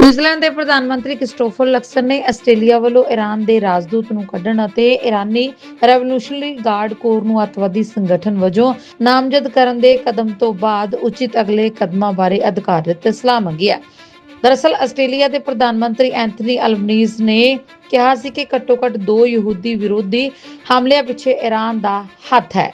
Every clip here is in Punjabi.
ਨਿਊਜ਼ੀਲੈਂਡ ਦੇ ਪ੍ਰਧਾਨ ਮੰਤਰੀ ਕ੍ਰਿਸਟੋਫਰ ਲਕਸਨ ਨੇ ਆਸਟ੍ਰੇਲੀਆ ਵੱਲੋਂ ਈਰਾਨ ਦੇ ਰਾਜਦੂਤ ਨੂੰ ਕੱਢਣ ਅਤੇ ਈਰਾਨੀ ਰੈਵੋਲੂਸ਼ਨਰੀ ਗਾਰਡ ਕੋਰ ਨੂੰ ਅੱਤਵਾਦੀ ਸੰਗਠਨ ਵਜੋਂ ਨਾਮਜ਼ਦ ਕਰਨ ਦੇ ਕਦਮ ਤੋਂ ਬਾਅਦ ਉਚਿਤ ਅਗਲੇ ਕਦਮਾਂ ਬਾਰੇ ਅਧਿਕਾਰਤ ਸਲਾਹ ਮੰਗੀ ਹੈ। ਦਰਅਸਲ, ਆਸਟ੍ਰੇਲੀਆ ਦੇ ਪ੍ਰਧਾਨ ਮੰਤਰੀ ਐਂਥਨੀ ਅਲਬਨੀਜ਼ ਨੇ ਕਿਹਾ ਸੀ ਕਿ ਘੱਟੋ-ਘੱਟ ਦੋ ਯਹੂਦੀ ਵਿਰੋਧੀ ਹਮਲਿਆਂ ਪਿੱਛੇ ਈਰਾਨ ਦਾ ਹੱਥ ਹੈ।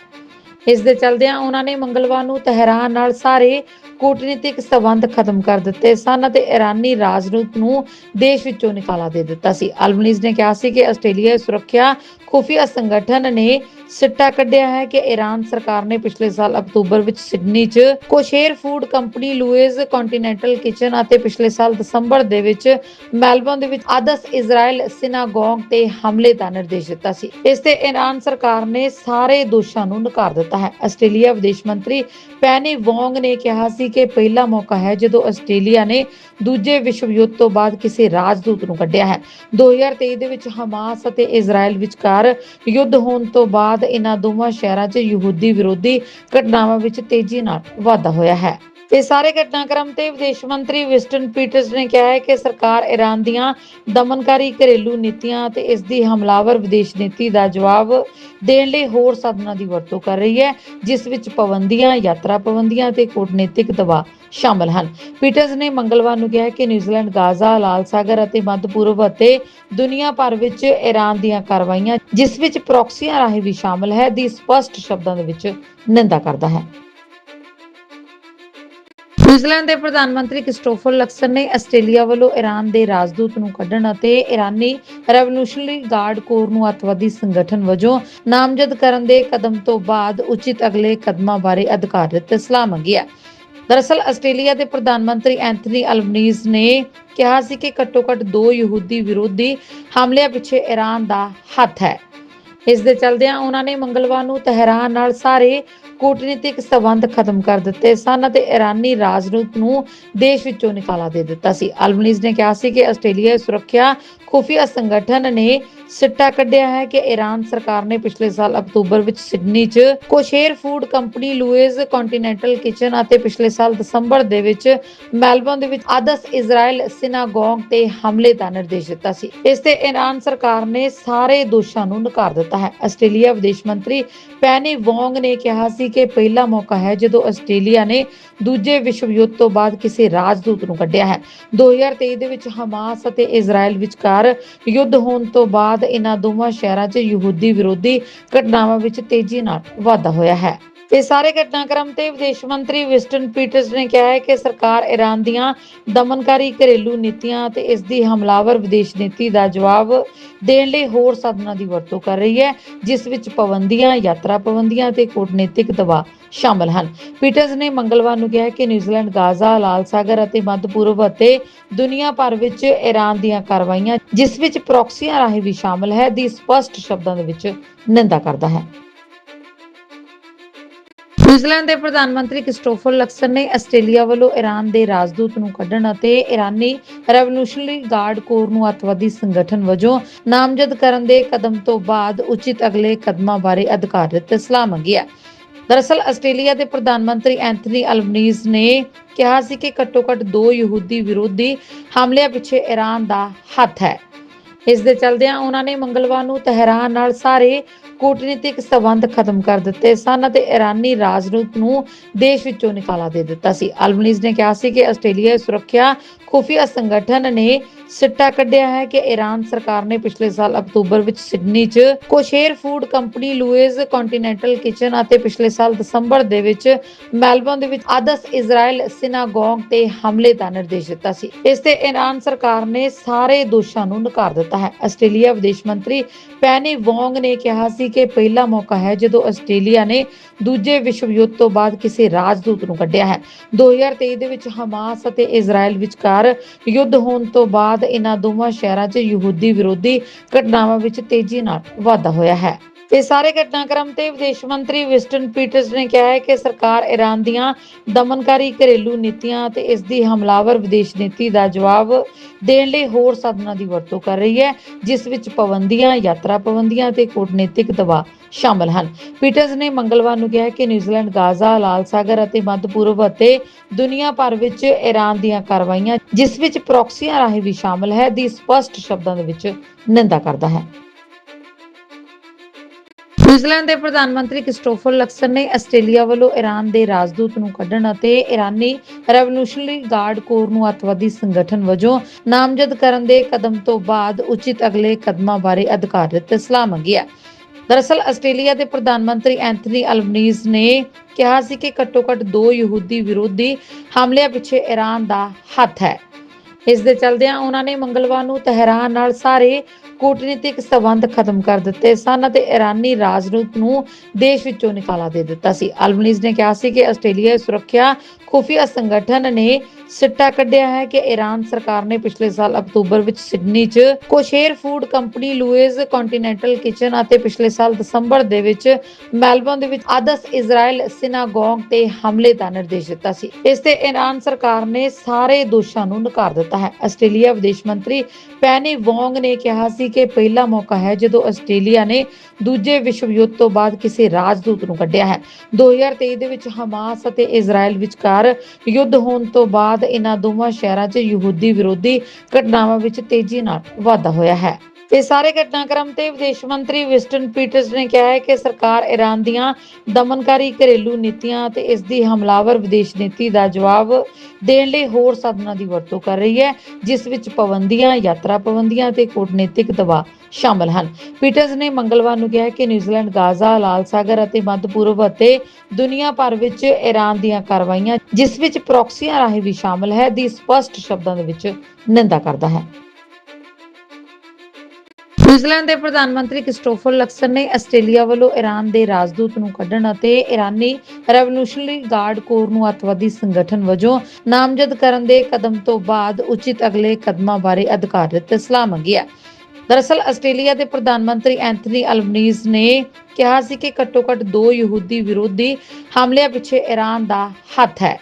ਇਸ ਦੇ ਚਲਦਿਆਂ ਉਹਨਾਂ ਨੇ ਮੰਗਲਵਾਰ ਨੂੰ ਤਹਿਰਾਨ ਨਾਲ ਸਾਰੇ ਕੂਟਨੀਤਿਕ ਸਬੰਧ ਖਤਮ ਕਰ ਦਿੱਤੇ ਸਨ ਅਤੇ ਇਰਾਨੀ ਰਾਜਦੂਤ ਨੂੰ ਦੇਸ਼ ਵਿੱਚੋਂ ਨਿਕਾਲਾ ਦੇ ਦਿੱਤਾ ਸੀ। ਅਲਬਨੀਜ਼ ਨੇ ਕਿਹਾ ਸੀ ਕਿ ਆਸਟ੍ਰੇਲੀਆ ਸੁਰੱਖਿਆ ਖੁਫੀਆ ਸੰਗਠਨ ਨੇ ਸਿੱਟਾ ਕੱਢਿਆ ਹੈ ਕਿ ਈਰਾਨ ਸਰਕਾਰ ਨੇ ਪਿਛਲੇ ਸਾਲ ਅਕਤੂਬਰ ਵਿੱਚ ਸਿਡਨੀ 'ਚ kosher food company Louis continental kitchen ਅਤੇ ਪਿਛਲੇ ਸਾਲ ਦਸੰਬਰ ਦੇ ਵਿੱਚ ਮੈਲਬੌਰਨ ਦੇ ਵਿੱਚ ਆਦਰਸ਼ ਇਜ਼ਰਾਈਲ ਸਿਨਾਗੋਗ ਤੇ ਹਮਲੇ ਦਾ ਨਿਰਦੇਸ਼ ਦਿੱਤਾ ਸੀ। ਇਸ ਤੇ ਈਰਾਨ ਸਰਕਾਰ ਨੇ ਸਾਰੇ ਦੋਸ਼ਾਂ ਨੂੰ ਨਕਾਰ ਦਿੱਤਾ ਹੈ। ਆਸਟ੍ਰੇਲੀਆ ਵਿਦੇਸ਼ ਮੰਤਰੀ ਪੈਨੀ ਵੋਂਗ ਨੇ ਕਿਹਾ ਸੀ ਕਿ ਪਹਿਲਾ ਮੌਕਾ ਹੈ ਜਦੋਂ ਆਸਟ੍ਰੇਲੀਆ ਨੇ ਦੂਜੇ ਵਿਸ਼ਵ ਯੁੱਧ ਤੋਂ ਬਾਅਦ ਕਿਸੇ ਰਾਜਦੂਤ ਨੂੰ ਕੱਢਿਆ ਹੈ। 2023 ਦੇ ਵਿੱਚ ਹਮਾਸ ਅਤੇ ਇਜ਼ਰਾਈਲ ਵਿਚਕਾਰ ਯੁੱਧ ਹੋਣ ਤੋਂ ਬਾਅਦ ਇਹਨਾਂ ਦੋਵਾਂ ਸ਼ਹਿਰਾਂ 'ਚ ਯਹੂਦੀ ਵਿਰੋਧੀ ਘਟਨਾਵਾਂ ਵਿੱਚ ਤੇਜ਼ੀ ਨਾਲ ਵਾਧਾ ਹੋਇਆ ਹੈ। ਇਹ ਸਾਰੇ ਘਟਨਾਕ੍ਰਮ ਤੇ ਵਿਦੇਸ਼ ਮੰਤਰੀ ਵਿਸਟਨ ਪੀਟਰਸ ਨੇ ਕਿਹਾ ਹੈ ਕਿ ਸਰਕਾਰ ਈਰਾਨ ਦੀਆਂ ਦਮਨਕਾਰੀ ਘਰੇਲੂ ਨੀਤੀਆਂ ਅਤੇ ਇਸ ਦੀ ਹਮਲਾਵਰ ਵਿਦੇਸ਼ ਨੀਤੀ ਦਾ ਜਵਾਬ ਦੇਣ ਲਈ ਹੋਰ ਸਾਧਨਾਂ ਦੀ ਵਰਤੋਂ ਕਰ ਰਹੀ ਹੈ, ਜਿਸ ਵਿੱਚ ਪਾਬੰਦੀਆਂ, ਯਾਤਰਾ ਪਾਬੰਦੀਆਂ ਤੇ ਕੂਟਨੀਤਿਕ ਦਬਾਅ ਸ਼ਾਮਲ ਹਨ। ਪੀਟਰਸ ਨੇ ਮੰਗਲਵਾਰ ਨੂੰ ਕਿਹਾ ਕਿ ਨਿਊਜ਼ੀਲੈਂਡ, ਗਾਜ਼ਾ, ਲਾਲ ਸਾਗਰ ਅਤੇ ਮੱਧ ਪੂਰਬ ਅਤੇ ਦੁਨੀਆ ਭਰ ਵਿੱਚ ਈਰਾਨ ਦੀਆਂ ਕਾਰਵਾਈਆਂ, ਜਿਸ ਵਿੱਚ ਪ੍ਰੋਕਸੀਆਂ ਰਾਹੀਂ ਵੀ ਸ਼ਾਮਲ ਹੈ, ਦੀ ਸਪਸ਼ਟ ਸ਼ਬਦਾਂ ਦੇ ਵਿੱਚ ਨਿੰਦਾ ਕਰਦਾ ਹੈ। ਨਿਊਜ਼ੀਲੈਂਡ ਦੇ ਪ੍ਰਧਾਨ ਮੰਤਰੀ ਕ੍ਰਿਸਟੋਫਰ ਲਕਸਨ ਨੇ ਆਸਟ੍ਰੇਲੀਆ ਵੱਲੋਂ ਈਰਾਨ ਦੇ ਰਾਜਦੂਤ ਨੂੰ ਕੱਢਣ ਅਤੇ ਈਰਾਨੀ ਰੈਵੋਲੂਸ਼ਨਰੀ ਗਾਰਡ ਕੋਰ ਨੂੰ ਅੱਤਵਾਦੀ ਸੰਗਠਨ ਵਜੋਂ ਨਾਮਜ਼ਦ ਕਰਨ ਦੇ ਕਦਮ ਤੋਂ ਬਾਅਦ ਉਚਿਤ ਅਗਲੇ ਕਦਮਾਂ ਬਾਰੇ ਅਧਿਕਾਰਤ ਸਲਾਹ ਮੰਗੀ ਹੈ। ਦਰਅਸਲ, ਆਸਟ੍ਰੇਲੀਆ ਦੇ ਪ੍ਰਧਾਨ ਮੰਤਰੀ ਐਂਥਨੀ ਅਲਬਨੀਜ਼ ਨੇ ਕਿਹਾ ਸੀ ਕਿ ਘੱਟੋ-ਘੱਟ ਦੋ ਯਹੂਦੀ ਵਿਰੋਧੀ ਹਮਲਿਆਂ ਪਿੱਛੇ ਈਰਾਨ ਦਾ ਹੱਥ ਹੈ। ਇਸ ਦੇ ਚਲਦਿਆਂ ਉਹਨਾਂ ਨੇ ਮੰਗਲਵਾਰ ਨੂੰ ਤਹਿਰਾਨ ਨਾਲ ਸਾਰੇ ਕੂਟਨੀਤਿਕ ਸਬੰਧ ਖਤਮ ਕਰ ਦਿੱਤੇ ਸਨ ਅਤੇ ਇਰਾਨੀ ਰਾਜਦੂਤ ਨੂੰ ਦੇਸ਼ ਵਿੱਚੋਂ ਨਿਕਾਲਾ ਦੇ ਦਿੱਤਾ ਸੀ। ਅਲਬਨੀਜ਼ ਨੇ ਕਿਹਾ ਸੀ ਕਿ ਆਸਟ੍ਰੇਲੀਆ ਸੁਰੱਖਿਆ ਖੁਫੀਆ ਸੰਗਠਨ ਨੇ ਸਿੱਟਾ ਕੱਢਿਆ ਹੈ ਕਿ ਈਰਾਨ ਸਰਕਾਰ ਨੇ ਪਿਛਲੇ ਸਾਲ ਅਕਤੂਬਰ ਵਿੱਚ ਸਿਡਨੀ 'ਚ kosher food company Louis continental kitchen ਅਤੇ ਪਿਛਲੇ ਸਾਲ ਦਸੰਬਰ ਦੇ ਵਿੱਚ ਮੈਲਬੌਰਨ ਦੇ ਵਿੱਚ ਆਦਰਸ਼ ਇਜ਼ਰਾਈਲ ਸਿਨਾਗੋਗ ਤੇ ਹਮਲੇ ਦਾ ਨਿਰਦੇਸ਼ ਦਿੱਤਾ ਸੀ। ਇਸ ਤੇ ਈਰਾਨ ਸਰਕਾਰ ਨੇ ਸਾਰੇ ਦੋਸ਼ਾਂ ਨੂੰ ਨਕਾਰ ਦਿੱਤਾ ਹੈ। ਆਸਟ੍ਰੇਲੀਆ ਵਿਦੇਸ਼ ਮੰਤਰੀ ਪੈਨੀ ਵੋਂਗ ਨੇ ਕਿਹਾ ਸੀ ਕਿ ਪਹਿਲਾ ਮੌਕਾ ਹੈ ਜਦੋਂ ਆਸਟ੍ਰੇਲੀਆ ਨੇ ਦੂਜੇ ਵਿਸ਼ਵ ਯੁੱਧ ਤੋਂ ਬਾਅਦ ਕਿਸੇ ਰਾਜਦੂਤ ਨੂੰ ਕੱਢਿਆ ਹੈ। 2023 ਦੇ ਵਿੱਚ ਹਮਾਸ ਅਤੇ ਇਜ਼ਰਾਈਲ ਵਿਚਕਾਰ ਯੁੱਧ ਹੋਣ ਤੋਂ ਬਾਅਦ ਇਹਨਾਂ ਦੋਵਾਂ ਸ਼ਹਿਰਾਂ 'ਚ ਯਹੂਦੀ ਵਿਰੋਧੀ ਘਟਨਾਵਾਂ ਵਿੱਚ ਤੇਜ਼ੀ ਨਾਲ ਵਾਧਾ ਹੋਇਆ ਹੈ। ਇਹ ਸਾਰੇ ਘਟਨਾਕ੍ਰਮ ਤੇ ਵਿਦੇਸ਼ ਮੰਤਰੀ ਵਿਸਟਨ ਪੀਟਰਸ ਨੇ ਕਿਹਾ ਹੈ ਕਿ ਸਰਕਾਰ ਈਰਾਨ ਦੀਆਂ ਦਮਨਕਾਰੀ ਘਰੇਲੂ ਨੀਤੀਆਂ ਅਤੇ ਇਸ ਦੀ ਹਮਲਾਵਰ ਵਿਦੇਸ਼ ਨੀਤੀ ਦਾ ਜਵਾਬ ਦੇਣ ਲਈ ਹੋਰ ਸਾਧਨਾਂ ਦੀ ਵਰਤੋਂ ਕਰ ਰਹੀ ਹੈ, ਜਿਸ ਵਿੱਚ ਪਾਬੰਦੀਆਂ, ਯਾਤਰਾ ਪਾਬੰਦੀਆਂ ਤੇ ਕੂਟਨੀਤਿਕ ਦਬਾਅ ਸ਼ਾਮਲ ਹਨ। ਪੀਟਰਸ ਨੇ ਮੰਗਲਵਾਰ ਨੂੰ ਕਿਹਾ ਕਿ ਨਿਊਜ਼ੀਲੈਂਡ, ਗਾਜ਼ਾ, ਲਾਲ ਸਾਗਰ ਅਤੇ ਮੱਧ ਪੂਰਬ ਅਤੇ ਦੁਨੀਆ ਭਰ ਵਿੱਚ ਈਰਾਨ ਦੀਆਂ ਕਾਰਵਾਈਆਂ, ਜਿਸ ਵਿੱਚ ਪ੍ਰੋਕਸੀਆਂ ਰਾਹੀਂ ਵੀ ਸ਼ਾਮਲ ਹੈ, ਦੀ ਸਪਸ਼ਟ ਸ਼ਬਦਾਂ ਦੇ ਵਿੱਚ ਨਿੰਦਾ ਕਰਦਾ ਹੈ। ਨਿਊਜ਼ੀਲੈਂਡ ਦੇ ਪ੍ਰਧਾਨ ਮੰਤਰੀ ਕ੍ਰਿਸਟੋਫਰ ਲਕਸਨ ਨੇ ਆਸਟ੍ਰੇਲੀਆ ਵੱਲੋਂ ਈਰਾਨ ਦੇ ਰਾਜਦੂਤ ਨੂੰ ਕੱਢਣ ਅਤੇ ਈਰਾਨੀ ਰੈਵੋਲੂਸ਼ਨਰੀ ਗਾਰਡ ਕੋਰ ਨੂੰ ਅੱਤਵਾਦੀ ਸੰਗਠਨ ਵਜੋਂ ਨਾਮਜ਼ਦ ਕਰਨ ਦੇ ਕਦਮ ਤੋਂ ਬਾਅਦ ਉਚਿਤ ਅਗਲੇ ਕਦਮਾਂ ਬਾਰੇ ਅਧਿਕਾਰਤ ਸਲਾਹ ਮੰਗੀ ਹੈ। ਦਰਅਸਲ, ਆਸਟ੍ਰੇਲੀਆ ਦੇ ਪ੍ਰਧਾਨ ਮੰਤਰੀ ਐਂਥਨੀ ਅਲਬਨੀਜ਼ ਨੇ ਕਿਹਾ ਸੀ ਕਿ ਘੱਟੋ-ਘੱਟ ਦੋ ਯਹੂਦੀ ਵਿਰੋਧੀ ਹਮਲਿਆਂ ਪਿੱਛੇ ਈਰਾਨ ਦਾ ਹੱਥ ਹੈ। ਇਸ ਦੇ ਚਲਦਿਆਂ ਉਹਨਾਂ ਨੇ ਮੰਗਲਵਾਰ ਨੂੰ ਤਹਿਰਾਨ ਨਾਲ ਸਾਰੇ ਕੂਟਨੀਤਿਕ ਸਬੰਧ ਖਤਮ ਕਰ ਦਿੱਤੇ ਸਨ ਅਤੇ ਇਰਾਨੀ ਰਾਜਦੂਤ ਨੂੰ ਦੇਸ਼ ਵਿੱਚੋਂ ਨਿਕਾਲਾ ਦੇ ਦਿੱਤਾ ਸੀ। ਅਲਬਨੀਜ਼ ਨੇ ਕਿਹਾ ਸੀ ਕਿ ਆਸਟ੍ਰੇਲੀਆ ਸੁਰੱਖਿਆ ਖੁਫੀਆ ਸੰਗਠਨ ਨੇ ਸਿੱਟਾ ਕੱਢਿਆ ਹੈ ਕਿ ਈਰਾਨ ਸਰਕਾਰ ਨੇ ਪਿਛਲੇ ਸਾਲ ਅਕਤੂਬਰ ਵਿੱਚ ਸਿਡਨੀ 'ਚ kosher food company Louis continental kitchen ਅਤੇ ਪਿਛਲੇ ਸਾਲ ਦਸੰਬਰ ਦੇ ਵਿੱਚ ਮੈਲਬੌਰਨ ਦੇ ਵਿੱਚ ਆਦਰਸ਼ ਇਜ਼ਰਾਈਲ ਸਿਨਾਗੋਗ ਤੇ ਹਮਲੇ ਦਾ ਨਿਰਦੇਸ਼ ਦਿੱਤਾ ਸੀ। ਇਸ ਤੇ ਈਰਾਨ ਸਰਕਾਰ ਨੇ ਸਾਰੇ ਦੋਸ਼ਾਂ ਨੂੰ ਨਕਾਰ ਦਿੱਤਾ ਹੈ। ਆਸਟ੍ਰੇਲੀਆ ਵਿਦੇਸ਼ ਮੰਤਰੀ ਪੈਨੀ ਵੋਂਗ ਨੇ ਕਿਹਾ ਸੀ ਕਿ ਪਹਿਲਾ ਮੌਕਾ ਹੈ ਜਦੋਂ ਆਸਟ੍ਰੇਲੀਆ ਨੇ ਦੂਜੇ ਵਿਸ਼ਵ ਯੁੱਧ ਤੋਂ ਬਾਅਦ ਕਿਸੇ ਰਾਜਦੂਤ ਨੂੰ ਕੱਢਿਆ ਹੈ। 2023 ਦੇ ਵਿੱਚ ਹਮਾਸ ਅਤੇ ਇਜ਼ਰਾਈਲ ਵਿਚਕਾਰ ਯੁੱਧ ਹੋਣ ਤੋਂ ਬਾਅਦ ਇਹਨਾਂ ਦੋਵਾਂ ਸ਼ਹਿਰਾਂ 'ਚ ਯਹੂਦੀ ਵਿਰੋਧੀ ਘਟਨਾਵਾਂ ਵਿੱਚ ਤੇਜ਼ੀ ਨਾਲ ਵਾਧਾ ਹੋਇਆ ਹੈ। ਇਹ ਸਾਰੇ ਘਟਨਾਕ੍ਰਮ ਤੇ ਵਿਦੇਸ਼ ਮੰਤਰੀ ਵਿਸਟਨ ਪੀਟਰਸ ਨੇ ਕਿਹਾ ਹੈ ਕਿ ਸਰਕਾਰ ਈਰਾਨ ਦੀਆਂ ਦਮਨਕਾਰੀ ਘਰੇਲੂ ਨੀਤੀਆਂ ਅਤੇ ਇਸ ਦੀ ਹਮਲਾਵਰ ਵਿਦੇਸ਼ ਨੀਤੀ ਦਾ ਜਵਾਬ ਦੇਣ ਲਈ ਹੋਰ ਸਾਧਨਾਂ ਦੀ ਵਰਤੋਂ ਕਰ ਰਹੀ ਹੈ, ਜਿਸ ਵਿੱਚ ਪਾਬੰਦੀਆਂ, ਯਾਤਰਾ ਪਾਬੰਦੀਆਂ ਤੇ ਕੂਟਨੀਤਿਕ ਦਬਾਅ ਸ਼ਾਮਲ ਹਨ। ਪੀਟਰਸ ਨੇ ਮੰਗਲਵਾਰ ਨੂੰ ਕਿਹਾ ਕਿ ਨਿਊਜ਼ੀਲੈਂਡ, ਗਾਜ਼ਾ, ਲਾਲ ਸਾਗਰ ਅਤੇ ਮੱਧ ਪੂਰਬ ਅਤੇ ਦੁਨੀਆ ਭਰ ਵਿੱਚ ਈਰਾਨ ਦੀਆਂ ਕਾਰਵਾਈਆਂ, ਜਿਸ ਵਿੱਚ ਪ੍ਰੋਕਸੀਆਂ ਰਾਹੀਂ ਵੀ ਸ਼ਾਮਲ ਹੈ, ਦੀ ਸਪਸ਼ਟ ਸ਼ਬਦਾਂ ਦੇ ਵਿੱਚ ਨਿੰਦਾ ਕਰਦਾ ਹੈ। ਨਿਊਜ਼ੀਲੈਂਡ ਦੇ ਪ੍ਰਧਾਨ ਮੰਤਰੀ ਕ੍ਰਿਸਟੋਫਰ ਲਕਸਨ ਨੇ ਆਸਟ੍ਰੇਲੀਆ ਵੱਲੋਂ ਈਰਾਨ ਦੇ ਰਾਜਦੂਤ ਨੂੰ ਕੱਢਣ ਅਤੇ ਈਰਾਨੀ ਰੈਵੋਲੂਸ਼ਨਰੀ ਗਾਰਡ ਕੋਰ ਨੂੰ ਅੱਤਵਾਦੀ ਸੰਗਠਨ ਵਜੋਂ ਨਾਮਜ਼ਦ ਕਰਨ ਦੇ ਕਦਮ ਤੋਂ ਬਾਅਦ ਉਚਿਤ ਅਗਲੇ ਕਦਮਾਂ ਬਾਰੇ ਅਧਿਕਾਰਤ ਸਲਾਹ ਮੰਗੀ ਹੈ। ਦਰਅਸਲ, ਆਸਟ੍ਰੇਲੀਆ ਦੇ ਪ੍ਰਧਾਨ ਮੰਤਰੀ ਐਂਥਨੀ ਅਲਬਨੀਜ਼ ਨੇ ਕਿਹਾ ਸੀ ਕਿ ਘੱਟੋ-ਘੱਟ ਦੋ ਯਹੂਦੀ ਵਿਰੋਧੀ ਹਮਲਿਆਂ ਪਿੱਛੇ ਈਰਾਨ ਦਾ ਹੱਥ ਹੈ। ਇਸ ਦੇ ਚਲਦਿਆਂ ਉਹਨਾਂ ਨੇ ਮੰਗਲਵਾਰ ਨੂੰ ਤਹਿਰਾਨ ਨਾਲ ਸਾਰੇ ਕੂਟਨੀਤਿਕ ਸਬੰਧ ਖਤਮ ਕਰ ਦਿੱਤੇ ਸਨ ਅਤੇ ਇਰਾਨੀ ਰਾਜਦੂਤ ਨੂੰ ਦੇਸ਼ ਵਿੱਚੋਂ ਨਿਕਾਲਾ ਦੇ ਦਿੱਤਾ ਸੀ। ਅਲਬਨੀਜ਼ ਨੇ ਕਿਹਾ ਸੀ ਕਿ ਆਸਟ੍ਰੇਲੀਆ ਸੁਰੱਖਿਆ ਖੁਫੀਆ ਸੰਗਠਨ ਨੇ ਸਿੱਟਾ ਕੱਢਿਆ ਹੈ ਕਿ ਈਰਾਨ ਸਰਕਾਰ ਨੇ ਪਿਛਲੇ ਸਾਲ ਅਕਤੂਬਰ ਵਿੱਚ ਸਿਡਨੀ 'ਚ kosher food company Louis continental kitchen ਅਤੇ ਪਿਛਲੇ ਸਾਲ ਦਸੰਬਰ ਦੇ ਵਿੱਚ ਮੈਲਬੌਰਨ ਦੇ ਵਿੱਚ ਆਦਸ ਇਜ਼ਰਾਈਲ ਸਿਨਾਗੋਗ ਤੇ ਹਮਲੇ ਦਾ ਨਿਰਦੇਸ਼ ਦਿੱਤਾ ਸੀ। ਇਸ ਤੇ ਈਰਾਨ ਸਰਕਾਰ ਨੇ ਸਾਰੇ ਦੋਸ਼ਾਂ ਨੂੰ ਨਕਾਰ ਦਿੱਤਾ ਹੈ। ਆਸਟ੍ਰੇਲੀਆ ਵਿਦੇਸ਼ ਮੰਤਰੀ ਪੈਨੀ ਵੋਂਗ ਨੇ ਕਿਹਾ ਸੀ ਕਿ ਪਹਿਲਾ ਮੌਕਾ ਹੈ ਜਦੋਂ ਆਸਟ੍ਰੇਲੀਆ ਨੇ ਦੂਜੇ ਵਿਸ਼ਵ ਯੁੱਧ ਤੋਂ ਬਾਅਦ ਕਿਸੇ ਰਾਜਦੂਤ ਨੂੰ ਕੱਢਿਆ ਹੈ। 2023 ਦੇ ਵਿੱਚ ਹਮਾਸ ਅਤੇ ਇਜ਼ਰਾਈਲ ਵਿਚਕਾਰ ਯੁੱਧ ਹੋਣ ਤੋਂ ਬਾਅਦ ਇਹਨਾਂ ਦੋਵਾਂ ਸ਼ਹਿਰਾਂ 'ਚ ਯਹੂਦੀ ਵਿਰੋਧੀ ਘਟਨਾਵਾਂ ਵਿੱਚ ਤੇਜ਼ੀ ਨਾਲ ਵਾਧਾ ਹੋਇਆ ਹੈ। ਇਹ ਸਾਰੇ ਘਟਨਾਕ੍ਰਮ ਤੇ ਵਿਦੇਸ਼ ਮੰਤਰੀ ਵਿਸਟਨ ਪੀਟਰਸ ਨੇ ਕਿਹਾ ਹੈ ਕਿ ਸਰਕਾਰ ਈਰਾਨ ਦੀਆਂ ਦਮਨਕਾਰੀ ਘਰੇਲੂ ਨੀਤੀਆਂ ਅਤੇ ਇਸ ਦੀ ਹਮਲਾਵਰ ਵਿਦੇਸ਼ ਨੀਤੀ ਦਾ ਜਵਾਬ ਦੇਣ ਲਈ ਹੋਰ ਸਾਧਨਾਂ ਦੀ ਵਰਤੋਂ ਕਰ ਰਹੀ ਹੈ, ਜਿਸ ਵਿੱਚ ਪਾਬੰਦੀਆਂ, ਯਾਤਰਾ ਪਾਬੰਦੀਆਂ ਤੇ ਕੂਟਨੀਤਿਕ ਦਬਾਅ ਸ਼ਾਮਲ ਹਨ। ਪੀਟਰਸ ਨੇ ਮੰਗਲਵਾਰ ਨੂੰ ਕਿਹਾ ਕਿ ਨਿਊਜ਼ੀਲੈਂਡ, ਗਾਜ਼ਾ, ਲਾਲ ਸਾਗਰ ਅਤੇ ਮੱਧ ਪੂਰਬ ਅਤੇ ਦੁਨੀਆ ਭਰ ਵਿੱਚ ਈਰਾਨ ਦੀਆਂ ਕਾਰਵਾਈਆਂ, ਜਿਸ ਵਿੱਚ ਪ੍ਰੋਕਸੀਆਂ ਰਾਹੀਂ ਵੀ ਸ਼ਾਮਲ ਹੈ, ਦੀ ਸਪਸ਼ਟ ਸ਼ਬਦਾਂ ਦੇ ਵਿੱਚ ਨਿੰਦਾ ਕਰਦਾ ਹੈ। ਨਿਊਜ਼ੀਲੈਂਡ ਦੇ ਪ੍ਰਧਾਨ ਮੰਤਰੀ ਕ੍ਰਿਸਟੋਫਰ ਲਕਸਨ ਨੇ ਆਸਟ੍ਰੇਲੀਆ ਵੱਲੋਂ ਈਰਾਨ ਦੇ ਰਾਜਦੂਤ ਨੂੰ ਕੱਢਣ ਅਤੇ ਈਰਾਨੀ ਰੈਵੋਲੂਸ਼ਨਰੀ ਗਾਰਡ ਕੋਰ ਨੂੰ ਅੱਤਵਾਦੀ ਸੰਗਠਨ ਵਜੋਂ ਨਾਮਜ਼ਦ ਕਰਨ ਦੇ ਕਦਮ ਤੋਂ ਬਾਅਦ ਉਚਿਤ ਅਗਲੇ ਕਦਮਾਂ ਬਾਰੇ ਅਧਿਕਾਰਤ ਸਲਾਹ ਮੰਗੀ ਹੈ। ਦਰਅਸਲ, ਆਸਟ੍ਰੇਲੀਆ ਦੇ ਪ੍ਰਧਾਨ ਮੰਤਰੀ ਐਂਥਨੀ ਅਲਬਨੀਜ਼ ਨੇ ਕਿਹਾ ਸੀ ਕਿ ਘੱਟੋ-ਘੱਟ ਦੋ ਯਹੂਦੀ ਵਿਰੋਧੀ ਹਮਲਿਆਂ ਪਿੱਛੇ ਈਰਾਨ ਦਾ ਹੱਥ ਹੈ।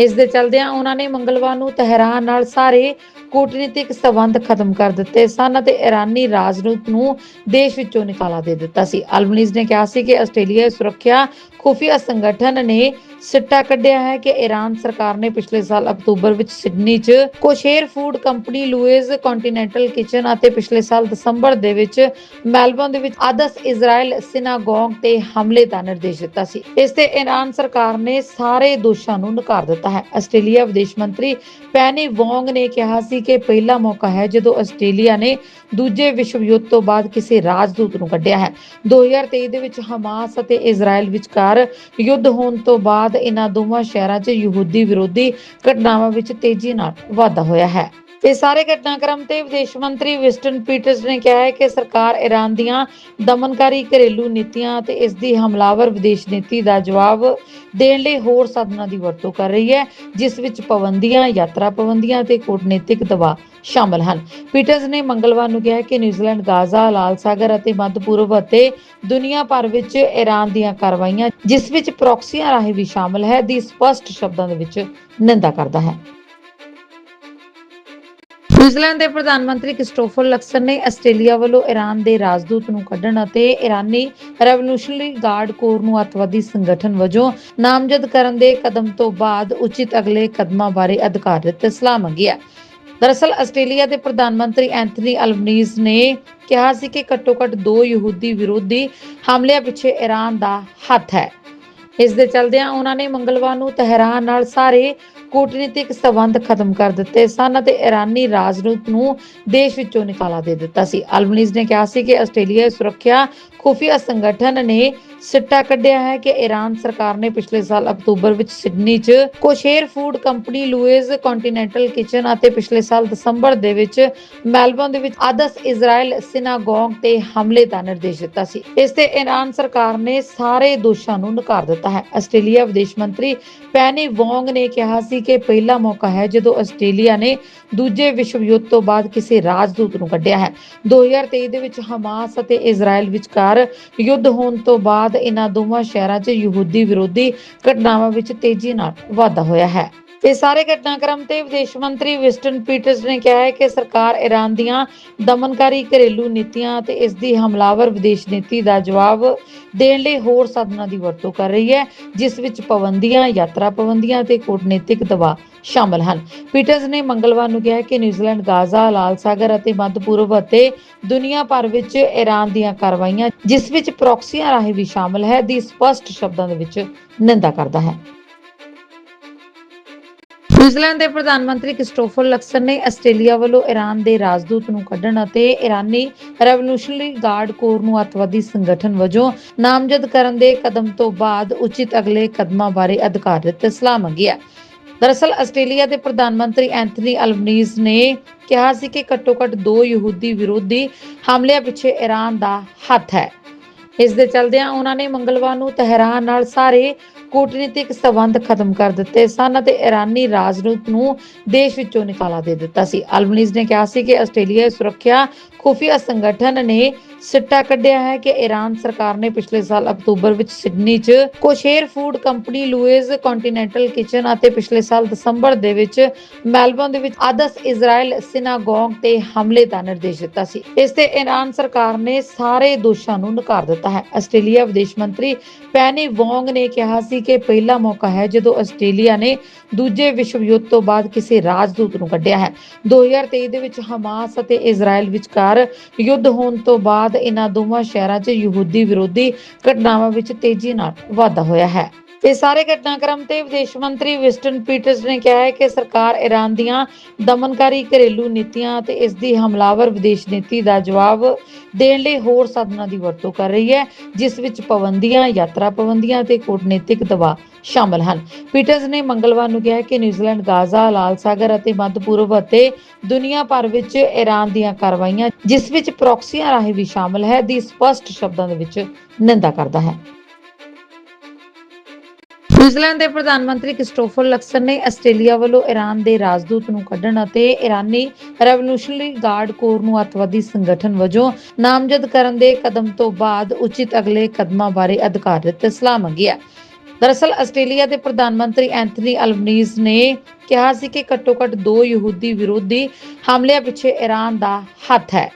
ਇਸ ਦੇ ਚਲਦਿਆਂ ਉਹਨਾਂ ਨੇ ਮੰਗਲਵਾਰ ਨੂੰ ਤਹਿਰਾਨ ਨਾਲ ਸਾਰੇ ਕੂਟਨੀਤਿਕ ਸਬੰਧ ਖਤਮ ਕਰ ਦਿੱਤੇ ਸਨ ਅਤੇ ਇਰਾਨੀ ਰਾਜਦੂਤ ਨੂੰ ਦੇਸ਼ ਵਿੱਚੋਂ ਨਿਕਾਲਾ ਦੇ ਦਿੱਤਾ ਸੀ। ਅਲਬਨੀਜ਼ ਨੇ ਕਿਹਾ ਸੀ ਕਿ ਆਸਟ੍ਰੇਲੀਆ ਸੁਰੱਖਿਆ ਖੁਫੀਆ ਸੰਗਠਨ ਨੇ ਸਿੱਟਾ ਕੱਢਿਆ ਹੈ ਕਿ ਈਰਾਨ ਸਰਕਾਰ ਨੇ ਪਿਛਲੇ ਸਾਲ ਅਕਤੂਬਰ ਵਿੱਚ ਸਿਡਨੀ 'ਚ kosher food company Louis continental kitchen ਅਤੇ ਪਿਛਲੇ ਸਾਲ ਦਸੰਬਰ ਦੇ ਵਿੱਚ ਮੈਲਬੌਰਨ ਦੇ ਵਿੱਚ ਆਦਸ ਇਜ਼ਰਾਈਲ ਸਿਨਾਗੋਗ ਤੇ ਹਮਲੇ ਦਾ ਨਿਰਦੇਸ਼ ਦਿੱਤਾ ਸੀ। ਇਸ ਤੇ ਈਰਾਨ ਸਰਕਾਰ ਨੇ ਸਾਰੇ ਦੋਸ਼ਾਂ ਨੂੰ ਨਕਾਰ ਦਿੱਤਾ ਹੈ। ਆਸਟ੍ਰੇਲੀਆ ਵਿਦੇਸ਼ ਮੰਤਰੀ ਪੈਨੀ ਵੋਂਗ ਨੇ ਕਿਹਾ ਸੀ ਕਿ ਪਹਿਲਾ ਮੌਕਾ ਹੈ ਜਦੋਂ ਆਸਟ੍ਰੇਲੀਆ ਨੇ ਦੂਜੇ ਵਿਸ਼ਵ ਯੁੱਧ ਤੋਂ ਬਾਅਦ ਕਿਸੇ ਰਾਜਦੂਤ ਨੂੰ ਕੱਢਿਆ ਹੈ। 2023 ਦੇ ਵਿੱਚ ਹਮਾਸ ਅਤੇ ਇਜ਼ਰਾਈਲ ਵਿਚਕਾਰ ਯੁੱਧ ਹੋਣ ਤੋਂ ਬਾਅਦ ਬਾਅਦ ਇਹਨਾਂ ਦੋਵਾਂ ਸ਼ਹਿਰਾਂ 'ਚ ਯਹੂਦੀ ਵਿਰੋਧੀ ਘਟਨਾਵਾਂ ਵਿੱਚ ਤੇਜ਼ੀ ਨਾਲ ਵਾਧਾ ਹੋਇਆ ਹੈ। ਇਹ ਸਾਰੇ ਘਟਨਾਕ੍ਰਮ ਤੇ ਵਿਦੇਸ਼ ਮੰਤਰੀ ਵਿਸਟਨ ਪੀਟਰਸ ਨੇ ਕਿਹਾ ਹੈ ਕਿ ਸਰਕਾਰ ਈਰਾਨ ਦੀਆਂ ਦਮਨਕਾਰੀ ਘਰੇਲੂ ਨੀਤੀਆਂ ਅਤੇ ਇਸ ਦੀ ਹਮਲਾਵਰ ਵਿਦੇਸ਼ ਨੀਤੀ ਦਾ ਜਵਾਬ ਦੇਣ ਲਈ ਹੋਰ ਸਾਧਨਾਂ ਦੀ ਵਰਤੋਂ ਕਰ ਰਹੀ ਹੈ, ਜਿਸ ਵਿੱਚ ਪਾਬੰਦੀਆਂ, ਯਾਤਰਾ ਪਾਬੰਦੀਆਂ ਤੇ ਕੂਟਨੀਤਿਕ ਦਬਾਅ ਸ਼ਾਮਲ ਹਨ। ਪੀਟਰਸ ਨੇ ਮੰਗਲਵਾਰ ਨੂੰ ਕਿਹਾ ਕਿ ਨਿਊਜ਼ੀਲੈਂਡ, ਗਾਜ਼ਾ, ਲਾਲ ਸਾਗਰ ਅਤੇ ਮੱਧ ਪੂਰਬ ਅਤੇ ਦੁਨੀਆ ਭਰ ਵਿੱਚ ਈਰਾਨ ਦੀਆਂ ਕਾਰਵਾਈਆਂ, ਜਿਸ ਵਿੱਚ ਪ੍ਰੋਕਸੀਆਂ ਰਾਹੀਂ ਵੀ ਸ਼ਾਮਲ ਹੈ, ਦੀ ਸਪਸ਼ਟ ਸ਼ਬਦਾਂ ਦੇ ਵਿੱਚ ਨਿੰਦਾ ਕਰਦਾ ਹੈ। ਨਿਊਜ਼ੀਲੈਂਡ ਦੇ ਪ੍ਰਧਾਨ ਮੰਤਰੀ ਕ੍ਰਿਸਟੋਫਰ ਲਕਸਨ ਨੇ ਆਸਟ੍ਰੇਲੀਆ ਵੱਲੋਂ ਈਰਾਨ ਦੇ ਰਾਜਦੂਤ ਨੂੰ ਕੱਢਣ ਅਤੇ ਈਰਾਨੀ ਰੈਵੋਲੂਸ਼ਨਰੀ ਗਾਰਡ ਕੋਰ ਨੂੰ ਅੱਤਵਾਦੀ ਸੰਗਠਨ ਵਜੋਂ ਨਾਮਜ਼ਦ ਕਰਨ ਦੇ ਕਦਮ ਤੋਂ ਬਾਅਦ ਉਚਿਤ ਅਗਲੇ ਕਦਮਾਂ ਬਾਰੇ ਅਧਿਕਾਰਤ ਸਲਾਹ ਮੰਗੀ ਹੈ। ਦਰਅਸਲ, ਆਸਟ੍ਰੇਲੀਆ ਦੇ ਪ੍ਰਧਾਨ ਮੰਤਰੀ ਐਂਥਨੀ ਅਲਬਨੀਜ਼ ਨੇ ਕਿਹਾ ਸੀ ਕਿ ਘੱਟੋ-ਘੱਟ ਦੋ ਯਹੂਦੀ ਵਿਰੋਧੀ ਹਮਲਿਆਂ ਪਿੱਛੇ ਈਰਾਨ ਦਾ ਹੱਥ ਹੈ। ਇਸ ਦੇ ਚਲਦਿਆਂ ਉਹਨਾਂ ਨੇ ਮੰਗਲਵਾਰ ਨੂੰ ਤਹਿਰਾਨ ਨਾਲ ਸਾਰੇ ਕੂਟਨੀਤਿਕ ਸਬੰਧ ਖਤਮ ਕਰ ਦਿੱਤੇ ਸਨ ਅਤੇ ਇਰਾਨੀ ਰਾਜਦੂਤ ਨੂੰ ਦੇਸ਼ ਵਿੱਚੋਂ ਨਿਕਾਲਾ ਦੇ ਦਿੱਤਾ ਸੀ। ਅਲਬਨੀਜ਼ ਨੇ ਕਿਹਾ ਸੀ ਕਿ ਆਸਟ੍ਰੇਲੀਆ ਸੁਰੱਖਿਆ ਖੁਫੀਆ ਸੰਗਠਨ ਨੇ ਸਿੱਟਾ ਕੱਢਿਆ ਹੈ ਕਿ ਈਰਾਨ ਸਰਕਾਰ ਨੇ ਪਿਛਲੇ ਸਾਲ ਅਕਤੂਬਰ ਵਿੱਚ ਸਿਡਨੀ 'ਚ kosher food company Louis continental kitchen ਅਤੇ ਪਿਛਲੇ ਸਾਲ ਦਸੰਬਰ ਦੇ ਵਿੱਚ ਮੈਲਬੌਰਨ ਦੇ ਵਿੱਚ ਆਦਰਸ਼ ਇਜ਼ਰਾਈਲ ਸਿਨਾਗੋਗ ਤੇ ਹਮਲੇ ਦਾ ਨਿਰਦੇਸ਼ ਦਿੱਤਾ ਸੀ। ਇਸ ਤੇ ਈਰਾਨ ਸਰਕਾਰ ਨੇ ਸਾਰੇ ਦੋਸ਼ਾਂ ਨੂੰ ਨਕਾਰ ਦਿੱਤਾ ਹੈ। ਆਸਟ੍ਰੇਲੀਆ ਵਿਦੇਸ਼ ਮੰਤਰੀ ਪੈਨੀ ਵੋਂਗ ਨੇ ਕਿਹਾ ਸੀ ਕਿ ਪਹਿਲਾ ਮੌਕਾ ਹੈ ਜਦੋਂ ਆਸਟ੍ਰੇਲੀਆ ਨੇ ਦੂਜੇ ਵਿਸ਼ਵ ਯੁੱਧ ਤੋਂ ਬਾਅਦ ਕਿਸੇ ਰਾਜਦੂਤ ਨੂੰ ਕੱਢਿਆ ਹੈ। 2023 ਦੇ ਵਿੱਚ ਹਮਾਸ ਅਤੇ ਇਜ਼ਰਾਈਲ ਵਿਚਕਾਰ ਯੁੱਧ ਹੋਣ ਤੋਂ ਬਾਅਦ ਇਹਨਾਂ ਦੋਵਾਂ ਸ਼ਹਿਰਾਂ 'ਚ ਯਹੂਦੀ ਵਿਰੋਧੀ ਘਟਨਾਵਾਂ ਵਿੱਚ ਤੇਜ਼ੀ ਨਾਲ ਵਾਧਾ ਹੋਇਆ ਹੈ। ਇਹ ਸਾਰੇ ਘਟਨਾਕ੍ਰਮ ਤੇ ਵਿਦੇਸ਼ ਮੰਤਰੀ ਵਿਸਟਨ ਪੀਟਰਸ ਨੇ ਕਿਹਾ ਹੈ ਕਿ ਸਰਕਾਰ ਈਰਾਨ ਦੀਆਂ ਦਮਨਕਾਰੀ ਘਰੇਲੂ ਨੀਤੀਆਂ ਅਤੇ ਇਸ ਦੀ ਹਮਲਾਵਰ ਵਿਦੇਸ਼ ਨੀਤੀ ਦਾ ਜਵਾਬ ਦੇਣ ਲਈ ਹੋਰ ਸਾਧਨਾਂ ਦੀ ਵਰਤੋਂ ਕਰ ਰਹੀ ਹੈ, ਜਿਸ ਵਿੱਚ ਪਾਬੰਦੀਆਂ, ਯਾਤਰਾ ਪਾਬੰਦੀਆਂ ਤੇ ਕੂਟਨੀਤਿਕ ਦਬਾਅ ਸ਼ਾਮਲ ਹਨ। ਪੀਟਰਸ ਨੇ ਮੰਗਲਵਾਰ ਨੂੰ ਕਿਹਾ ਕਿ ਨਿਊਜ਼ੀਲੈਂਡ, ਗਾਜ਼ਾ, ਲਾਲ ਸਾਗਰ ਅਤੇ ਮੱਧ ਪੂਰਬ ਅਤੇ ਦੁਨੀਆ ਭਰ ਵਿੱਚ ਈਰਾਨ ਦੀਆਂ ਕਾਰਵਾਈਆਂ, ਜਿਸ ਵਿੱਚ ਪ੍ਰੋਕਸੀਆਂ ਰਾਹੀਂ ਵੀ ਸ਼ਾਮਲ ਹੈ, ਦੀ ਸਪਸ਼ਟ ਸ਼ਬਦਾਂ ਦੇ ਵਿੱਚ ਨਿੰਦਾ ਕਰਦਾ ਹੈ। ਨਿਊਜ਼ੀਲੈਂਡ ਦੇ ਪ੍ਰਧਾਨ ਮੰਤਰੀ ਕ੍ਰਿਸਟੋਫਰ ਲਕਸਨ ਨੇ ਆਸਟ੍ਰੇਲੀਆ ਵੱਲੋਂ ਈਰਾਨ ਦੇ ਰਾਜਦੂਤ ਨੂੰ ਕੱਢਣ ਅਤੇ ਈਰਾਨੀ ਰੈਵੋਲੂਸ਼ਨਰੀ ਗਾਰਡ ਕੋਰ ਨੂੰ ਅੱਤਵਾਦੀ ਸੰਗਠਨ ਵਜੋਂ ਨਾਮਜ਼ਦ ਕਰਨ ਦੇ ਕਦਮ ਤੋਂ ਬਾਅਦ ਉਚਿਤ ਅਗਲੇ ਕਦਮਾਂ ਬਾਰੇ ਅਧਿਕਾਰਤ ਸਲਾਹ ਮੰਗੀ ਹੈ। ਦਰਅਸਲ, ਆਸਟ੍ਰੇਲੀਆ ਦੇ ਪ੍ਰਧਾਨ ਮੰਤਰੀ ਐਂਥਨੀ ਅਲਬਨੀਜ਼ ਨੇ ਕਿਹਾ ਸੀ ਕਿ ਘੱਟੋ-ਘੱਟ ਦੋ ਯਹੂਦੀ ਵਿਰੋਧੀ ਹਮਲਿਆਂ ਪਿੱਛੇ ਈਰਾਨ ਦਾ ਹੱਥ ਹੈ। ਇਸ ਦੇ ਚਲਦਿਆਂ ਉਹਨਾਂ ਨੇ ਮੰਗਲਵਾਰ ਨੂੰ ਤਹਿਰਾਨ ਨਾਲ ਸਾਰੇ ਕੂਟਨੀਤਿਕ ਸਬੰਧ ਖਤਮ ਕਰ ਦਿੱਤੇ ਸਨ ਅਤੇ ਇਰਾਨੀ ਰਾਜਦੂਤ ਨੂੰ ਦੇਸ਼ ਵਿੱਚੋਂ ਨਿਕਾਲਾ ਦੇ ਦਿੱਤਾ ਸੀ। ਅਲਬਨੀਜ਼ ਨੇ ਕਿਹਾ ਸੀ ਕਿ ਆਸਟ੍ਰੇਲੀਆ ਸੁਰੱਖਿਆ ਖੁਫੀਆ ਸੰਗਠਨ ਨੇ ਸਿੱਟਾ ਕੱਢਿਆ ਹੈ ਕਿ ਈਰਾਨ ਸਰਕਾਰ ਨੇ ਪਿਛਲੇ ਸਾਲ ਅਕਤੂਬਰ ਵਿੱਚ ਸਿਡਨੀ 'ਚ kosher food company Louis continental kitchen ਅਤੇ ਪਿਛਲੇ ਸਾਲ ਦਸੰਬਰ ਦੇ ਵਿੱਚ ਮੈਲਬੌਰਨ ਦੇ ਵਿੱਚ ਆਦਰਸ਼ ਇਜ਼ਰਾਈਲ ਸਿਨਾਗੋਗ ਤੇ ਹਮਲੇ ਦਾ ਨਿਰਦੇਸ਼ ਦਿੱਤਾ ਸੀ। ਇਸ ਤੇ ਈਰਾਨ ਸਰਕਾਰ ਨੇ ਸਾਰੇ ਦੋਸ਼ਾਂ ਨੂੰ ਨਕਾਰ ਦਿੱਤਾ ਹੈ। ਆਸਟ੍ਰੇਲੀਆ ਵਿਦੇਸ਼ ਮੰਤਰੀ ਪੈਨੀ ਵੋਂਗ ਨੇ ਕਿਹਾ ਸੀ ਕਿ ਪਹਿਲਾ ਮੌਕਾ ਹੈ ਜਦੋਂ ਆਸਟ੍ਰੇਲੀਆ ਨੇ ਦੂਜੇ ਵਿਸ਼ਵ ਯੁੱਧ ਤੋਂ ਬਾਅਦ ਕਿਸੇ ਰਾਜਦੂਤ ਨੂੰ ਕੱਢਿਆ ਹੈ। 2023 ਦੇ ਵਿੱਚ ਹਮਾਸ ਅਤੇ ਇਜ਼ਰਾਈਲ ਵਿਚਕਾਰ ਯੁੱਧ ਹੋਣ ਤੋਂ ਬਾਅਦ ਇਹਨਾਂ ਦੋਵਾਂ ਸ਼ਹਿਰਾਂ 'ਚ ਯਹੂਦੀ ਵਿਰੋਧੀ ਘਟਨਾਵਾਂ ਵਿੱਚ ਤੇਜ਼ੀ ਨਾਲ ਵਾਧਾ ਹੋਇਆ ਹੈ। ਇਹ ਸਾਰੇ ਘਟਨਾਕ੍ਰਮ ਤੇ ਵਿਦੇਸ਼ ਮੰਤਰੀ ਵਿਸਟਨ ਪੀਟਰਸ ਨੇ ਕਿਹਾ ਹੈ ਕਿ ਸਰਕਾਰ ਈਰਾਨ ਦੀਆਂ ਦਮਨਕਾਰੀ ਘਰੇਲੂ ਨੀਤੀਆਂ ਅਤੇ ਇਸ ਦੀ ਹਮਲਾਵਰ ਵਿਦੇਸ਼ ਨੀਤੀ ਦਾ ਜਵਾਬ ਦੇਣ ਲਈ ਹੋਰ ਸਾਧਨਾਂ ਦੀ ਵਰਤੋਂ ਕਰ ਰਹੀ ਹੈ, ਜਿਸ ਵਿੱਚ ਪਾਬੰਦੀਆਂ, ਯਾਤਰਾ ਪਾਬੰਦੀਆਂ ਤੇ ਕੂਟਨੀਤਿਕ ਦਬਾਅ ਸ਼ਾਮਲ ਹਨ। ਪੀਟਰਸ ਨੇ ਮੰਗਲਵਾਰ ਨੂੰ ਕਿਹਾ ਕਿ ਨਿਊਜ਼ੀਲੈਂਡ, ਗਾਜ਼ਾ, ਲਾਲ ਸਾਗਰ ਅਤੇ ਮੱਧ ਪੂਰਬ ਅਤੇ ਦੁਨੀਆ ਭਰ ਵਿੱਚ ਈਰਾਨ ਦੀਆਂ ਕਾਰਵਾਈਆਂ, ਜਿਸ ਵਿੱਚ ਪ੍ਰੋਕਸੀਆਂ ਰਾਹੀਂ ਵੀ ਸ਼ਾਮਲ ਹੈ, ਦੀ ਸਪਸ਼ਟ ਸ਼ਬਦਾਂ ਦੇ ਵਿੱਚ ਨਿੰਦਾ ਕਰਦਾ ਹੈ। ਨਿਊਜ਼ੀਲੈਂਡ ਦੇ ਪ੍ਰਧਾਨ ਮੰਤਰੀ ਕ੍ਰਿਸਟੋਫਰ ਲਕਸਨ ਨੇ ਆਸਟ੍ਰੇਲੀਆ ਵੱਲੋਂ ਈਰਾਨ ਦੇ ਰਾਜਦੂਤ ਨੂੰ ਕੱਢਣ ਅਤੇ ਈਰਾਨੀ ਰੈਵੋਲੂਸ਼ਨਰੀ ਗਾਰਡ ਕੋਰ ਨੂੰ ਅੱਤਵਾਦੀ ਸੰਗਠਨ ਵਜੋਂ ਨਾਮਜ਼ਦ ਕਰਨ ਦੇ ਕਦਮ ਤੋਂ ਬਾਅਦ ਉਚਿਤ ਅਗਲੇ ਕਦਮਾਂ ਬਾਰੇ ਅਧਿਕਾਰਤ ਸਲਾਹ ਮੰਗੀ ਹੈ। ਦਰਅਸਲ, ਆਸਟ੍ਰੇਲੀਆ ਦੇ ਪ੍ਰਧਾਨ ਮੰਤਰੀ ਐਂਥਨੀ ਅਲਬਨੀਜ਼ ਨੇ ਕਿਹਾ ਸੀ ਕਿ ਘੱਟੋ-ਘੱਟ ਦੋ ਯਹੂਦੀ ਵਿਰੋਧੀ ਹਮਲਿਆਂ ਪਿੱਛੇ ਈਰਾਨ ਦਾ ਹੱਥ ਹੈ।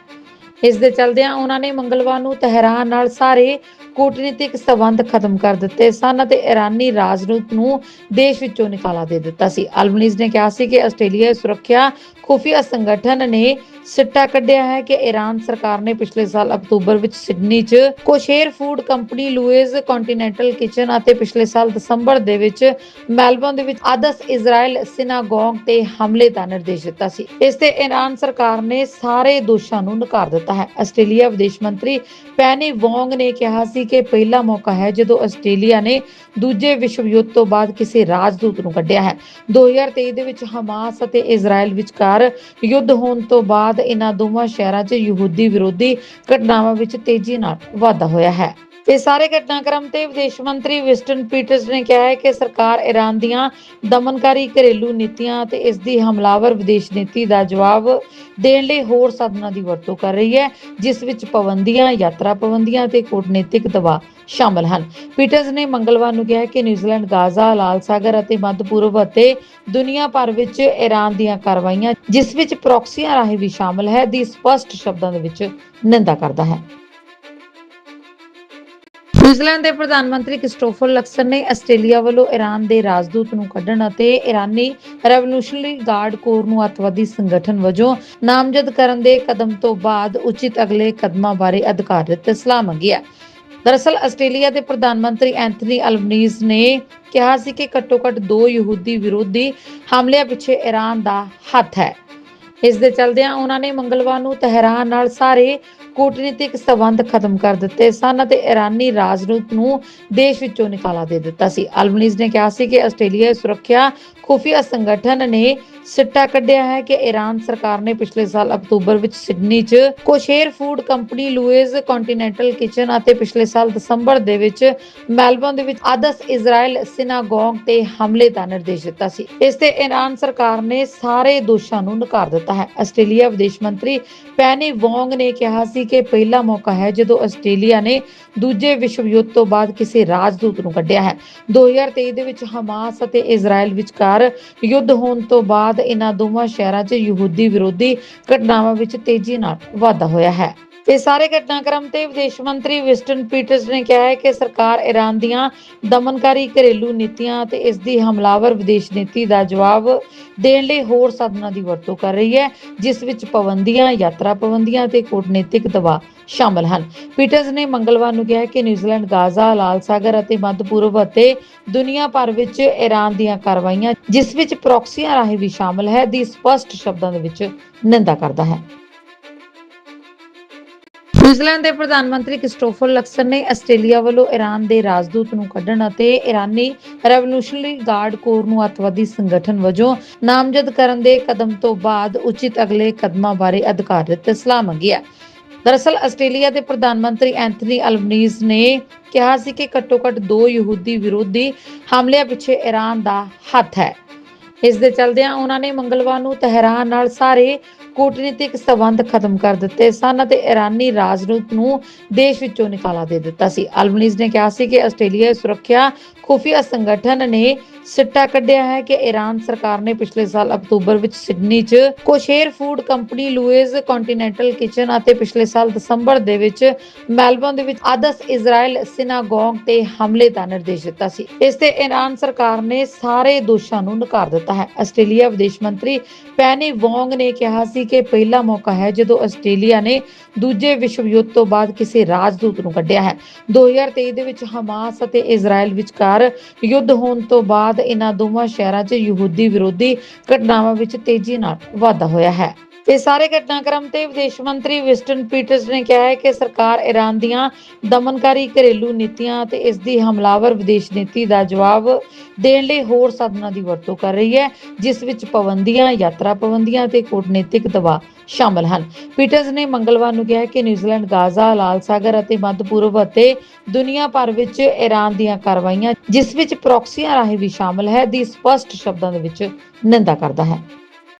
ਇਸ ਦੇ ਚਲਦਿਆਂ ਉਹਨਾਂ ਨੇ ਮੰਗਲਵਾਰ ਨੂੰ ਤਹਿਰਾਨ ਨਾਲ ਸਾਰੇ ਕੂਟਨੀਤਿਕ ਸਬੰਧ ਖਤਮ ਕਰ ਦਿੱਤੇ ਸਨ ਅਤੇ ਇਰਾਨੀ ਰਾਜਦੂਤ ਨੂੰ ਦੇਸ਼ ਵਿੱਚੋਂ ਨਿਕਾਲਾ ਦੇ ਦਿੱਤਾ ਸੀ। ਅਲਬਨੀਜ਼ ਨੇ ਕਿਹਾ ਸੀ ਕਿ ਆਸਟ੍ਰੇਲੀਆ ਸੁਰੱਖਿਆ ਖੁਫੀਆ ਸੰਗਠਨ ਨੇ ਸਿੱਟਾ ਕੱਢਿਆ ਹੈ ਕਿ ਈਰਾਨ ਸਰਕਾਰ ਨੇ ਪਿਛਲੇ ਸਾਲ ਅਕਤੂਬਰ ਵਿੱਚ ਸਿਡਨੀ 'ਚ kosher food company Louis continental kitchen ਅਤੇ ਪਿਛਲੇ ਸਾਲ ਦਸੰਬਰ ਦੇ ਵਿੱਚ ਮੈਲਬੌਰਨ ਦੇ ਵਿੱਚ ਆਦਰਸ਼ ਇਜ਼ਰਾਈਲ ਸਿਨਾਗੋਗ ਤੇ ਹਮਲੇ ਦਾ ਨਿਰਦੇਸ਼ ਦਿੱਤਾ ਸੀ। ਇਸ ਤੇ ਈਰਾਨ ਸਰਕਾਰ ਨੇ ਸਾਰੇ ਦੋਸ਼ਾਂ ਨੂੰ ਨਕਾਰ ਦਿੱਤਾ ਹੈ। ਆਸਟ੍ਰੇਲੀਆ ਵਿਦੇਸ਼ ਮੰਤਰੀ ਪੈਨੀ ਵੋਂਗ ਨੇ ਕਿਹਾ ਸੀ ਕਿ ਪਹਿਲਾ ਮੌਕਾ ਹੈ ਜਦੋਂ ਆਸਟ੍ਰੇਲੀਆ ਨੇ ਦੂਜੇ ਵਿਸ਼ਵ ਯੁੱਧ ਤੋਂ ਬਾਅਦ ਕਿਸੇ ਰਾਜਦੂਤ ਨੂੰ ਕੱਢਿਆ ਹੈ। 2023 ਦੇ ਵਿੱਚ ਹਮਾਸ ਅਤੇ ਇਜ਼ਰਾਈਲ ਵਿਚਕਾਰ ਯੁੱਧ ਹੋਣ ਤੋਂ ਬਾਅਦ ਇਹਨਾਂ ਦੋਵਾਂ ਸ਼ਹਿਰਾਂ 'ਚ ਯਹੂਦੀ ਵਿਰੋਧੀ ਘਟਨਾਵਾਂ ਵਿੱਚ ਤੇਜ਼ੀ ਨਾਲ ਵਾਧਾ ਹੋਇਆ ਹੈ। ਇਹ ਸਾਰੇ ਘਟਨਾਕ੍ਰਮ ਤੇ ਵਿਦੇਸ਼ ਮੰਤਰੀ ਵਿਸਟਨ ਪੀਟਰਸ ਨੇ ਕਿਹਾ ਹੈ ਕਿ ਸਰਕਾਰ ਈਰਾਨ ਦੀਆਂ ਦਮਨਕਾਰੀ ਘਰੇਲੂ ਨੀਤੀਆਂ ਅਤੇ ਇਸ ਦੀ ਹਮਲਾਵਰ ਵਿਦੇਸ਼ ਨੀਤੀ ਦਾ ਜਵਾਬ ਦੇਣ ਲਈ ਹੋਰ ਸਾਧਨਾਂ ਦੀ ਵਰਤੋਂ ਕਰ ਰਹੀ ਹੈ, ਜਿਸ ਵਿੱਚ ਪਾਬੰਦੀਆਂ, ਯਾਤਰਾ ਪਾਬੰਦੀਆਂ ਤੇ ਕੂਟਨੀਤਿਕ ਦਬਾਅ ਸ਼ਾਮਲ ਹਨ। ਪੀਟਰਸ ਨੇ ਮੰਗਲਵਾਰ ਨੂੰ ਕਿਹਾ ਕਿ ਨਿਊਜ਼ੀਲੈਂਡ, ਗਾਜ਼ਾ, ਲਾਲ ਸਾਗਰ ਅਤੇ ਮੱਧ ਪੂਰਬ ਅਤੇ ਦੁਨੀਆ ਭਰ ਵਿੱਚ ਈਰਾਨ ਦੀਆਂ ਕਾਰਵਾਈਆਂ, ਜਿਸ ਵਿੱਚ ਪ੍ਰੋਕਸੀਆਂ ਰਾਹੀਂ ਵੀ ਸ਼ਾਮਲ ਹੈ, ਦੀ ਸਪਸ਼ਟ ਸ਼ਬਦਾਂ ਦੇ ਵਿੱਚ ਨਿੰਦਾ ਕਰਦਾ ਹੈ। ਨਿਊਜ਼ੀਲੈਂਡ ਦੇ ਪ੍ਰਧਾਨ ਮੰਤਰੀ ਕ੍ਰਿਸਟੋਫਰ ਲਕਸਨ ਨੇ ਆਸਟ੍ਰੇਲੀਆ ਵੱਲੋਂ ਈਰਾਨ ਦੇ ਰਾਜਦੂਤ ਨੂੰ ਕੱਢਣ ਅਤੇ ਈਰਾਨੀ ਰੈਵੋਲੂਸ਼ਨਰੀ ਗਾਰਡ ਕੋਰ ਨੂੰ ਅੱਤਵਾਦੀ ਸੰਗਠਨ ਵਜੋਂ ਨਾਮਜ਼ਦ ਕਰਨ ਦੇ ਕਦਮ ਤੋਂ ਬਾਅਦ ਉਚਿਤ ਅਗਲੇ ਕਦਮਾਂ ਬਾਰੇ ਅਧਿਕਾਰਤ ਸਲਾਹ ਮੰਗੀ ਹੈ। ਦਰਅਸਲ, ਆਸਟ੍ਰੇਲੀਆ ਦੇ ਪ੍ਰਧਾਨ ਮੰਤਰੀ ਐਂਥਨੀ ਅਲਬਨੀਜ਼ ਨੇ ਕਿਹਾ ਸੀ ਕਿ ਘੱਟੋ-ਘੱਟ ਦੋ ਯਹੂਦੀ ਵਿਰੋਧੀ ਹਮਲਿਆਂ ਪਿੱਛੇ ਈਰਾਨ ਦਾ ਹੱਥ ਹੈ। ਇਸ ਦੇ ਚਲਦਿਆਂ ਉਹਨਾਂ ਨੇ ਮੰਗਲਵਾਰ ਨੂੰ ਤਹਿਰਾਨ ਨਾਲ ਸਾਰੇ ਕੂਟਨੀਤਿਕ ਸਬੰਧ ਖਤਮ ਕਰ ਦਿੱਤੇ ਸਨ ਅਤੇ ਇਰਾਨੀ ਰਾਜਦੂਤ ਨੂੰ ਦੇਸ਼ ਵਿੱਚੋਂ ਨਿਕਾਲਾ ਦੇ ਦਿੱਤਾ ਸੀ। ਅਲਬਨੀਜ਼ ਨੇ ਕਿਹਾ ਸੀ ਕਿ ਆਸਟ੍ਰੇਲੀਆ ਸੁਰੱਖਿਆ ਖੁਫੀਆ ਸੰਗਠਨ ਨੇ ਸਿੱਟਾ ਕੱਢਿਆ ਹੈ ਕਿ ਈਰਾਨ ਸਰਕਾਰ ਨੇ ਪਿਛਲੇ ਸਾਲ ਅਕਤੂਬਰ ਵਿੱਚ ਸਿਡਨੀ 'ਚ kosher food company Louis continental kitchen ਅਤੇ ਪਿਛਲੇ ਸਾਲ ਦਸੰਬਰ ਦੇ ਵਿੱਚ ਮੈਲਬੌਰਨ ਦੇ ਵਿੱਚ ਆਦਸ ਇਜ਼ਰਾਈਲ ਸਿਨਾਗੋਗ ਤੇ ਹਮਲੇ ਦਾ ਨਿਰਦੇਸ਼ ਦਿੱਤਾ ਸੀ। ਇਸ ਤੇ ਈਰਾਨ ਸਰਕਾਰ ਨੇ ਸਾਰੇ ਦੋਸ਼ਾਂ ਨੂੰ ਨਕਾਰ ਦਿੱਤਾ ਹੈ। ਆਸਟ੍ਰੇਲੀਆ ਵਿਦੇਸ਼ ਮੰਤਰੀ ਪੈਨੀ ਵੋਂਗ ਨੇ ਕਿਹਾ ਸੀ ਕਿ ਪਹਿਲਾ ਮੌਕਾ ਹੈ ਜਦੋਂ ਆਸਟ੍ਰੇਲੀਆ ਨੇ ਦੂਜੇ ਵਿਸ਼ਵ ਯੁੱਧ ਤੋਂ ਬਾਅਦ ਕਿਸੇ ਰਾਜਦੂਤ ਨੂੰ ਕੱਢਿਆ ਹੈ। 2023 ਦੇ ਵਿੱਚ ਹਮਾਸ ਅਤੇ ਇਜ਼ਰਾਈਲ ਵਿਚਕਾਰ ਯੁੱਧ ਹੋਣ ਤੋਂ ਬਾਅਦ ਇਹਨਾਂ ਦੋਵਾਂ ਸ਼ਹਿਰਾਂ 'ਚ ਯਹੂਦੀ ਵਿਰੋਧੀ ਘਟਨਾਵਾਂ ਵਿੱਚ ਤੇਜ਼ੀ ਨਾਲ ਵਾਧਾ ਹੋਇਆ ਹੈ। ਇਹ ਸਾਰੇ ਘਟਨਾਕ੍ਰਮ ਤੇ ਵਿਦੇਸ਼ ਮੰਤਰੀ ਵਿਸਟਨ ਪੀਟਰਸ ਨੇ ਕਿਹਾ ਹੈ ਕਿ ਸਰਕਾਰ ਈਰਾਨ ਦੀਆਂ ਦਮਨਕਾਰੀ ਘਰੇਲੂ ਨੀਤੀਆਂ ਅਤੇ ਇਸ ਦੀ ਹਮਲਾਵਰ ਵਿਦੇਸ਼ ਨੀਤੀ ਦਾ ਜਵਾਬ ਦੇਣ ਲਈ ਹੋਰ ਸਾਧਨਾਂ ਦੀ ਵਰਤੋਂ ਕਰ ਰਹੀ ਹੈ, ਜਿਸ ਵਿੱਚ ਪਾਬੰਦੀਆਂ, ਯਾਤਰਾ ਪਾਬੰਦੀਆਂ ਤੇ ਕੂਟਨੀਤਿਕ ਦਬਾਅ ਸ਼ਾਮਲ ਹਨ। ਪੀਟਰਸ ਨੇ ਮੰਗਲਵਾਰ ਨੂੰ ਕਿਹਾ ਕਿ ਨਿਊਜ਼ੀਲੈਂਡ, ਗਾਜ਼ਾ, ਲਾਲ ਸਾਗਰ ਅਤੇ ਮੱਧ ਪੂਰਬ ਅਤੇ ਦੁਨੀਆ ਭਰ ਵਿੱਚ ਈਰਾਨ ਦੀਆਂ ਕਾਰਵਾਈਆਂ, ਜਿਸ ਵਿੱਚ ਪ੍ਰੋਕਸੀਆਂ ਰਾਹੀਂ ਵੀ ਸ਼ਾਮਲ ਹੈ, ਦੀ ਸਪਸ਼ਟ ਸ਼ਬਦਾਂ ਦੇ ਵਿੱਚ ਨਿੰਦਾ ਕਰਦਾ ਹੈ। ਨਿਊਜ਼ੀਲੈਂਡ ਦੇ ਪ੍ਰਧਾਨ ਮੰਤਰੀ ਕ੍ਰਿਸਟੋਫਰ ਲਕਸਨ ਨੇ ਆਸਟ੍ਰੇਲੀਆ ਵੱਲੋਂ ਈਰਾਨ ਦੇ ਰਾਜਦੂਤ ਨੂੰ ਕੱਢਣ ਅਤੇ ਈਰਾਨੀ ਰੈਵੋਲੂਸ਼ਨਰੀ ਗਾਰਡ ਕੋਰ ਨੂੰ ਅੱਤਵਾਦੀ ਸੰਗਠਨ ਵਜੋਂ ਨਾਮਜ਼ਦ ਕਰਨ ਦੇ ਕਦਮ ਤੋਂ ਬਾਅਦ ਉਚਿਤ ਅਗਲੇ ਕਦਮਾਂ ਬਾਰੇ ਅਧਿਕਾਰਤ ਸਲਾਹ ਮੰਗੀ ਹੈ। ਦਰਅਸਲ, ਆਸਟ੍ਰੇਲੀਆ ਦੇ ਪ੍ਰਧਾਨ ਮੰਤਰੀ ਐਂਥਨੀ ਅਲਬਨੀਜ਼ ਨੇ ਕਿਹਾ ਸੀ ਕਿ ਘੱਟੋ-ਘੱਟ ਦੋ ਯਹੂਦੀ ਵਿਰੋਧੀ ਹਮਲਿਆਂ ਪਿੱਛੇ ਈਰਾਨ ਦਾ ਹੱਥ ਹੈ। ਇਸ ਦੇ ਚਲਦਿਆਂ ਉਹਨਾਂ ਨੇ ਮੰਗਲਵਾਰ ਨੂੰ ਤਹਿਰਾਨ ਨਾਲ ਸਾਰੇ ਕੂਟਨੀਤਿਕ ਸਬੰਧ ਖਤਮ ਕਰ ਦਿੱਤੇ ਸਨ ਅਤੇ ਇਰਾਨੀ ਰਾਜਦੂਤ ਨੂੰ ਦੇਸ਼ ਵਿੱਚੋਂ ਨਿਕਾਲਾ ਦੇ ਦਿੱਤਾ ਸੀ। ਅਲਬਨੀਜ਼ ਨੇ ਕਿਹਾ ਸੀ ਕਿ ਆਸਟ੍ਰੇਲੀਆ ਸੁਰੱਖਿਆ ਖੁਫੀਆ ਸੰਗਠਨ ਨੇ ਸਿੱਟਾ ਕੱਢਿਆ ਹੈ ਕਿ ਈਰਾਨ ਸਰਕਾਰ ਨੇ ਪਿਛਲੇ ਸਾਲ ਅਕਤੂਬਰ ਵਿੱਚ ਸਿਡਨੀ 'ਚ kosher food company Louis continental kitchen ਅਤੇ ਪਿਛਲੇ ਸਾਲ ਦਸੰਬਰ ਦੇ ਵਿੱਚ ਮੈਲਬੌਰਨ ਦੇ ਵਿੱਚ ਆਦਸ ਇਜ਼ਰਾਈਲ ਸਿਨਾਗੋਗ ਤੇ ਹਮਲੇ ਦਾ ਨਿਰਦੇਸ਼ ਦਿੱਤਾ ਸੀ। ਇਸ ਤੇ ਈਰਾਨ ਸਰਕਾਰ ਨੇ ਸਾਰੇ ਦੋਸ਼ਾਂ ਨੂੰ ਨਕਾਰ ਦਿੱਤਾ ਹੈ। ਆਸਟ੍ਰੇਲੀਆ ਵਿਦੇਸ਼ ਮੰਤਰੀ ਪੈਨੀ ਵੋਂਗ ਨੇ ਕਿਹਾ ਸੀ ਕਿ ਪਹਿਲਾ ਮੌਕਾ ਹੈ ਜਦੋਂ ਆਸਟ੍ਰੇਲੀਆ ਨੇ ਦੂਜੇ ਵਿਸ਼ਵ ਯੁੱਧ ਤੋਂ ਬਾਅਦ ਕਿਸੇ ਰਾਜਦੂਤ ਨੂੰ ਕੱਢਿਆ ਹੈ। 2023 ਦੇ ਵਿੱਚ ਹਮਾਸ ਅਤੇ ਇਜ਼ਰਾਈਲ ਵਿਚਕਾਰ ਯੁੱਧ ਹੋਣ ਤੋਂ ਬਾਅਦ ਬਾਅਦ ਇਹਨਾਂ ਦੋਵਾਂ ਸ਼ਹਿਰਾਂ 'ਚ ਯਹੂਦੀ ਵਿਰੋਧੀ ਘਟਨਾਵਾਂ ਵਿੱਚ ਤੇਜ਼ੀ ਨਾਲ ਵਾਧਾ ਹੋਇਆ ਹੈ। ਇਹ ਸਾਰੇ ਘਟਨਾਕ੍ਰਮ ਤੇ ਵਿਦੇਸ਼ ਮੰਤਰੀ ਵਿਸਟਨ ਪੀਟਰਸ ਨੇ ਕਿਹਾ ਹੈ ਕਿ ਸਰਕਾਰ ਈਰਾਨ ਦੀਆਂ ਦਮਨਕਾਰੀ ਘਰੇਲੂ ਨੀਤੀਆਂ ਅਤੇ ਇਸ ਦੀ ਹਮਲਾਵਰ ਵਿਦੇਸ਼ ਨੀਤੀ ਦਾ ਜਵਾਬ ਦੇਣ ਲਈ ਹੋਰ ਸਾਧਨਾਂ ਦੀ ਵਰਤੋਂ ਕਰ ਰਹੀ ਹੈ, ਜਿਸ ਵਿੱਚ ਪਾਬੰਦੀਆਂ, ਯਾਤਰਾ ਪਾਬੰਦੀਆਂ ਤੇ ਕੂਟਨੀਤਿਕ ਦਬਾਅ ਸ਼ਾਮਲ ਹਨ। ਪੀਟਰਸ ਨੇ ਮੰਗਲਵਾਰ ਨੂੰ ਕਿਹਾ ਕਿ ਨਿਊਜ਼ੀਲੈਂਡ, ਗਾਜ਼ਾ, ਲਾਲ ਸਾਗਰ ਅਤੇ ਮੱਧ ਪੂਰਬ ਅਤੇ ਦੁਨੀਆ ਭਰ ਵਿੱਚ ਈਰਾਨ ਦੀਆਂ ਕਾਰਵਾਈਆਂ, ਜਿਸ ਵਿੱਚ ਪ੍ਰੌਕਸੀਆਂ ਰਾਹੀਂ ਵੀ ਸ਼ਾਮਲ ਹੈ ਦੀ ਸਪਸ਼ਟ ਸ਼ਬਦਾਂ ਦੇ ਵਿੱਚ ਨਿੰਦਾ ਕਰਦਾ ਹੈ।